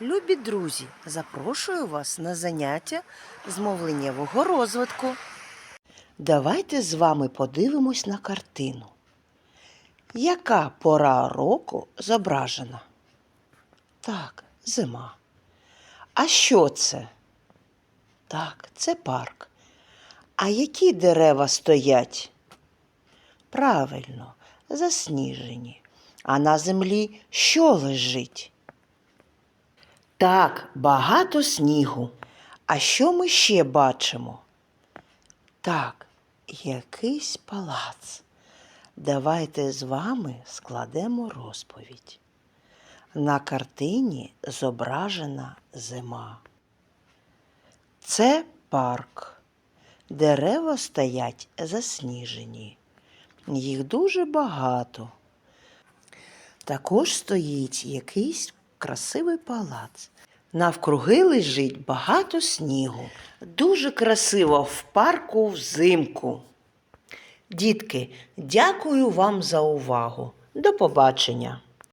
Любі друзі, запрошую вас на заняття з мовленнєвого розвитку. Давайте з вами подивимось на картину. Яка пора року зображена? Так, зима. А що це? Так, це парк. А які дерева стоять? Правильно, засніжені. А на землі що лежить? Так, багато снігу. А що ми ще бачимо? Так, якийсь палац. Давайте з вами складемо розповідь. На картині зображена зима. Це парк. Дерева стоять засніжені. Їх дуже багато. Також стоїть якийсь красивий палац. Навкруги лежить багато снігу. Дуже красиво в парку взимку. Дітки, дякую вам за увагу. До побачення!